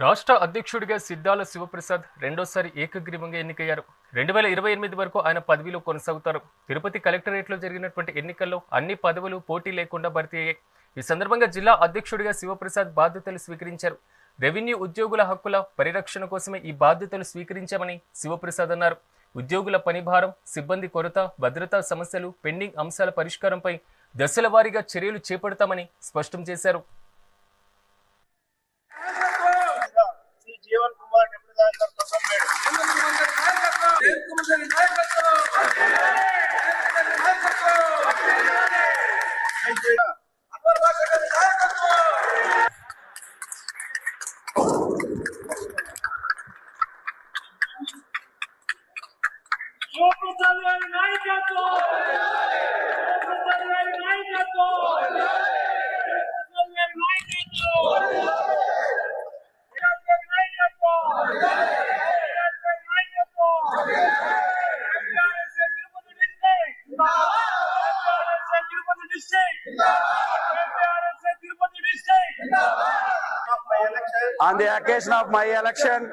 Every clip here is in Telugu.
రాష్ట్ర అధ్యక్షుడిగా సిద్ధాల శివప్రసాద్ రెండోసారి ఏకగ్రీవంగా ఎన్నికయ్యారు. రెండు వేల ఇరవై ఎనిమిది వరకు ఆయన పదవిలో కొనసాగుతారు. తిరుపతి కలెక్టరేట్లో జరిగినటువంటి ఎన్నికల్లో అన్ని పదవులు పోటీ లేకుండా భర్తీ అయ్యాయి. ఈ సందర్భంగా జిల్లా అధ్యక్షుడిగా శివప్రసాద్ బాధ్యతలు స్వీకరించారు. రెవెన్యూ ఉద్యోగుల హక్కుల పరిరక్షణ కోసమే ఈ బాధ్యతలు స్వీకరించామని శివప్రసాద్ అన్నారు. ఉద్యోగుల పనిభారం సిబ్బంది కొరత భద్రతా సమస్యలు పెండింగ్ అంశాల పరిష్కారంపై దశల వారీగా చర్యలు చేపడతామని స్పష్టం చేశారు. On the occasion of my election,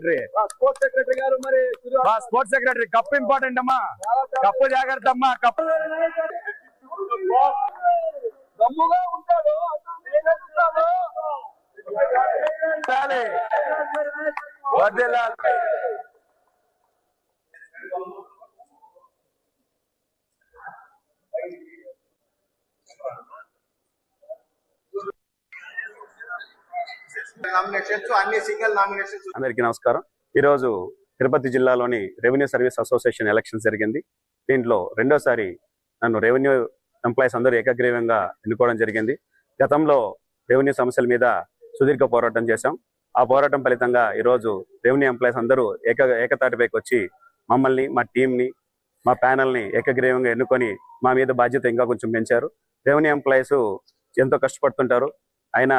secretary sports secretary గారు మరి స్పోర్ట్స్ సెక్రటరీ కప్పు ఇంపార్టెంట్ అమ్మా. కప్పు జాగ్రత్త అమ్మా కప్పు ఉంటాడు. నామినేషన్స్ అన్ని సింగిల్ నామినేషన్స్ అందరికీ నమస్కారం. ఈరోజు తిరుపతి జిల్లాలోని రెవెన్యూ సర్వీస్ అసోసియేషన్ ఎలక్షన్ జరిగింది. దీంట్లో రెండోసారి నన్ను రెవెన్యూ ఎంప్లాయీస్ అందరూ ఏకగ్రీవంగా ఎన్నుకోవడం జరిగింది. గతంలో రెవెన్యూ సమస్యల మీద సుదీర్ఘ పోరాటం చేశాం. ఆ పోరాటం ఫలితంగా ఈరోజు రెవెన్యూ ఎంప్లాయీస్ అందరూ ఏక ఏకతాటిపైకి వచ్చి మమ్మల్ని మా టీంని మా ప్యానల్ని ఏకగ్రీవంగా ఎన్నుకొని మా మీద బాధ్యత ఇంకా కొంచెం పెంచారు. రెవెన్యూ ఎంప్లాయీస్ ఎంతో కష్టపడుతుంటారు. అయినా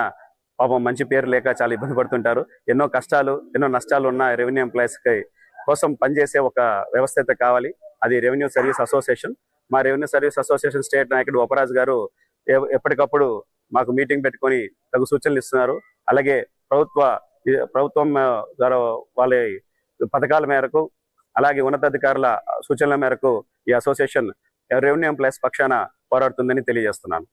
పాపం మంచి పేరు లేక చాలా ఇబ్బంది పడుతుంటారు. ఎన్నో కష్టాలు ఎన్నో నష్టాలు ఉన్న రెవెన్యూ ఎంప్లాయీస్కి కోసం పనిచేసే ఒక వ్యవస్థ అయితే కావాలి. అది రెవెన్యూ సర్వీస్ అసోసియేషన్ మా రెవెన్యూ సర్వీస్ అసోసియేషన్ స్టేట్ నాయకుడు ఉపరాజ్ గారు ఎప్పటికప్పుడు మాకు మీటింగ్ పెట్టుకొని తగు సూచనలు ఇస్తున్నారు. అలాగే ప్రభుత్వ ప్రభుత్వం ద్వారా గారు వాళ్ళ పథకాల మేరకు అలాగే ఉన్నతాధికారుల సూచనల మేరకు ఈ అసోసియేషన్ రెవెన్యూ ఎంప్లాయీస్ పక్షాన పోరాడుతుందని తెలియజేస్తున్నాను.